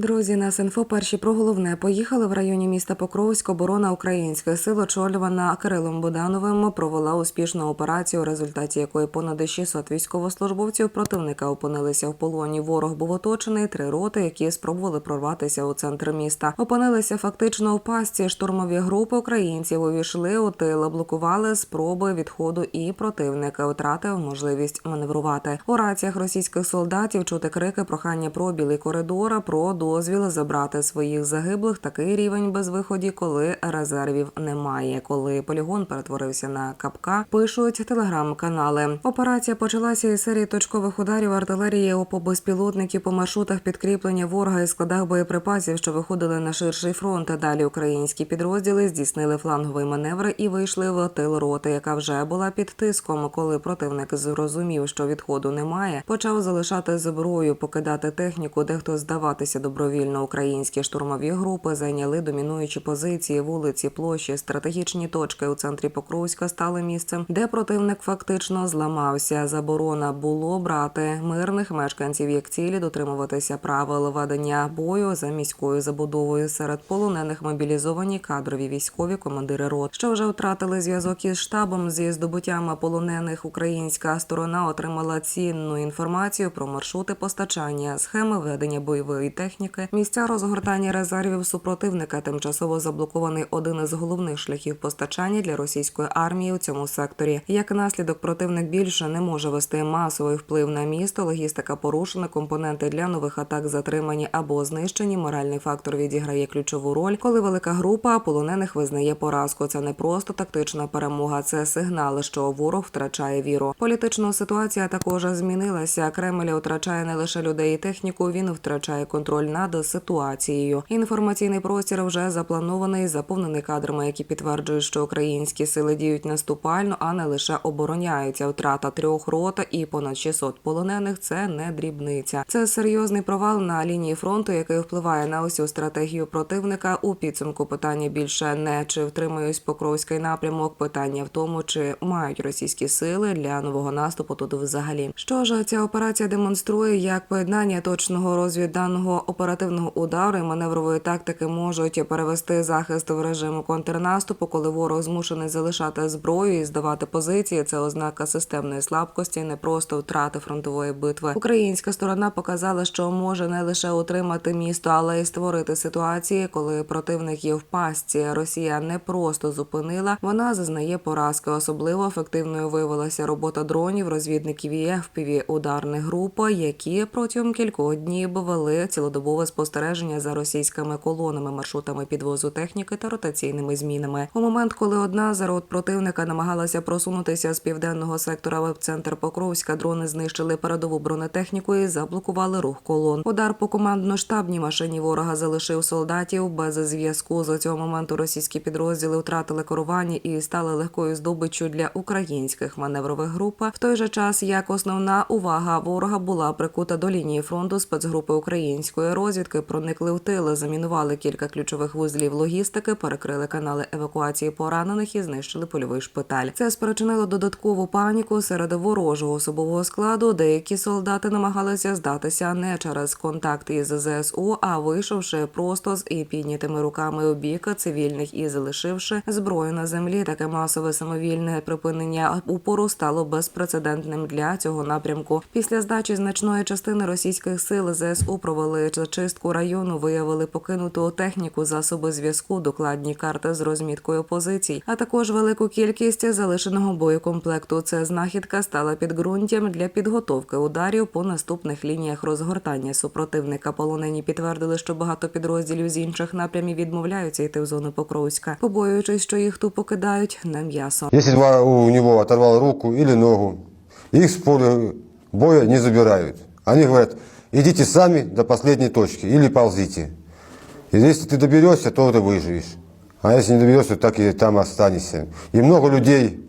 Друзі, на інфо перші про головне поїхали в районі міста Покровськ. Оборона українських сил, очолювана Кирилом Будановим, провела успішну операцію, у результаті якої понад 600 військовослужбовців противника опинилися в полоні. Ворог був оточений три роти, які спробували прорватися у центр міста. Опинилися фактично у пастці. Штурмові групи українців увійшли у тил, блокували спроби відходу, і противник втратив можливість маневрувати. У раціях російських солдатів чути крики, прохання про білий коридор, про дозвіл забрати своїх загиблих. Такий рівень без виході, коли резервів немає. Коли полігон перетворився на капка, пишуть телеграм-канали. Операція почалася із серії точкових ударів артилерії по безпілотників по маршрутах підкріплення ворога і складах боєприпасів, що виходили на ширший фронт. Далі українські підрозділи здійснили фланговий маневр і вийшли в тил роти, яка вже була під тиском. Коли противник зрозумів, що відходу немає, почав залишати зброю, покидати техніку, дехто здаватися добровільно. Українські штурмові групи зайняли домінуючі позиції, вулиці, площі, стратегічні точки у центрі Покровська стали місцем, де противник фактично зламався. Заборона було брати мирних мешканців як цілі, дотримуватися правил ведення бою за міською забудовою. Серед полонених мобілізовані кадрові військові командири рот, що вже втратили зв'язок із штабом зі здобуттями полонених. Українська сторона отримала цінну інформацію про маршрути постачання, схеми ведення бойової техніки, місця розгортання резервів супротивника. Тимчасово заблокований один із головних шляхів постачання для російської армії у цьому секторі. Як наслідок, противник більше не може вести масовий вплив на місто. Логістика порушена, компоненти для нових атак затримані або знищені. Моральний фактор відіграє ключову роль, коли велика група полонених визнає поразку. Це не просто тактична перемога, це сигнал, що ворог втрачає віру. Політична ситуація також змінилася. Кремль втрачає не лише людей і техніку, він втрачає контроль над ситуацією. Інформаційний простір вже запланований, заповнений кадрами, які підтверджують, що українські сили діють наступально, а не лише обороняються. Втрата трьох рот і понад 600 полонених це не дрібниця. Це серйозний провал на лінії фронту, який впливає на усю стратегію противника. У підсумку питання більше не чи втримують Покровський напрямок. Питання в тому, чи мають російські сили для нового наступу тут взагалі. Що ж, ця операція демонструє, як поєднання точного розвідданого оперативного удару і маневрової тактики можуть перевести захист в режим контрнаступу, коли ворог змушений залишати зброю і здавати позиції. Це ознака системної слабкості, не просто втрати фронтової битви. Українська сторона показала, що може не лише утримати місто, але й створити ситуації, коли противник є в пастці. Росія не просто зупинила, вона зазнає поразки. Особливо ефективною виявилася робота дронів, розвідників і FPV ударних груп, які протягом кількох днів вели цілодобове спостереження за російськими колонами, маршрутами підвозу техніки та ротаційними змінами. У момент, коли одна з рот противника намагалася просунутися з південного сектора в центр Покровська, дрони знищили передову бронетехніку і заблокували рух колон. Удар по командно-штабній машині ворога залишив солдатів без зв'язку. З цього моменту російські підрозділи втратили керування і стали легкою здобиччю для українських маневрових груп. В той же час як основна увага ворога була прикута до лінії фронту, спецгрупи української розвідки проникли в тили, замінували кілька ключових вузлів логістики, перекрили канали евакуації поранених і знищили польовий шпиталь. Це спричинило додаткову паніку серед ворожого особового складу. Деякі солдати намагалися здатися не через контакт із ЗСУ, а вийшовши просто з і піднятими руками у бік цивільних і залишивши зброю на землі. Таке масове самовільне припинення упору стало безпрецедентним для цього напрямку. Після здачі значної частини російських сил ЗСУ провели зачистку району, виявили покинуту техніку, засоби зв'язку, докладні карти з розміткою позицій, а також велику кількість залишеного боєкомплекту. Це знахідка стала підґрунтям для підготовки ударів по наступних лініях розгортання супротивника. Полонені підтвердили, що багато підрозділів з інших напрямів відмовляються йти в зону Покровська, побоюючись, що їх ту покидають на м'ясо. Два у него оторвал руку или ногу, их с поля боя не забирают. Они говорят, идите сами до последней точки или ползите. И если ты доберешься, то ты выживешь. А если не доберешься, так и там останешься. И много людей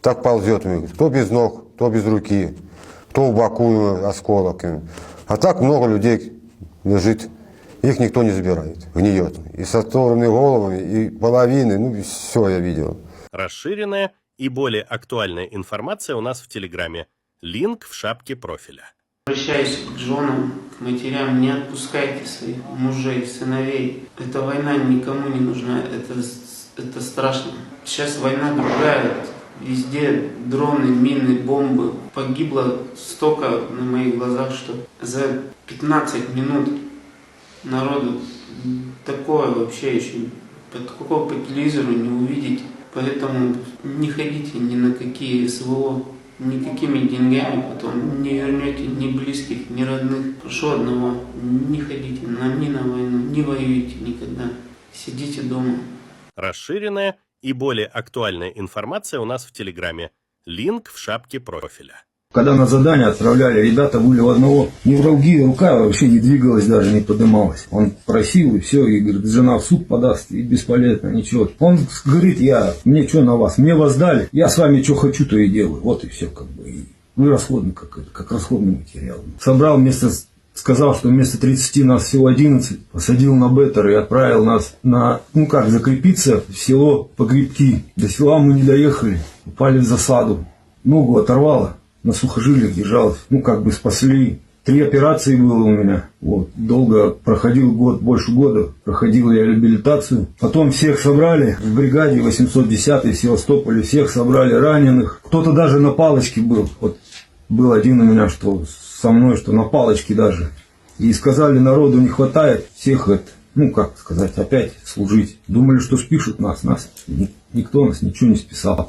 так ползет. Кто без ног, кто без руки, кто в боку осколок. А так много людей лежит. Их никто не забирает, гниет. И с оторванными головами, и половины, ну все я видел. Расширенная и более актуальная информация у нас в Телеграме. Линк в шапке профиля. Обращаюсь к женам, к матерям, не отпускайте своих мужей, сыновей. Эта война никому не нужна, это, это страшно. Сейчас война другая, везде дроны, мины, бомбы. Погибло столько на моих глазах, что за 15 минут народу такое вообще еще такого по телевизору не увидеть. Поэтому не ходите ни на какие СВО, никакими деньгами потом не вернете ни близких, ни родных. Прошу одного, не ходите на, ни на войну, не воюйте никогда. Сидите дома. Расширенная и более актуальная информация у нас в Телеграме. Линк в шапке профиля. Когда на задание отправляли, ребята были у одного невралгия, рука вообще не двигалась даже, не поднималась. Он просил и все, и говорит, жена в суд подаст, и бесполезно, ничего. Он говорит, я, мне что на вас, мне вас дали, я с вами что хочу, то и делаю. Вот и все как бы. Вы расходный, как, как расходный материал. Собрал вместо, сказал, что вместо 30 нас всего 11, посадил на беттер и отправил нас на, ну как, закрепиться в село Погребки. До села мы не доехали, упали в засаду. Ногу оторвало на сухожилиях держалась. Ну, как бы спасли. Три операции было у меня. Вот. Долго проходил год, больше года. Проходил я реабилитацию. Потом всех собрали в бригаде 810 в Севастополе. Всех собрали раненых. Кто-то даже на палочке был. Вот был один у меня, что со мной, что на палочке даже. И сказали, народу не хватает всех это, ну, как сказать, опять служить. Думали, что спишут нас. Нас ни- никто нас ничего не списал.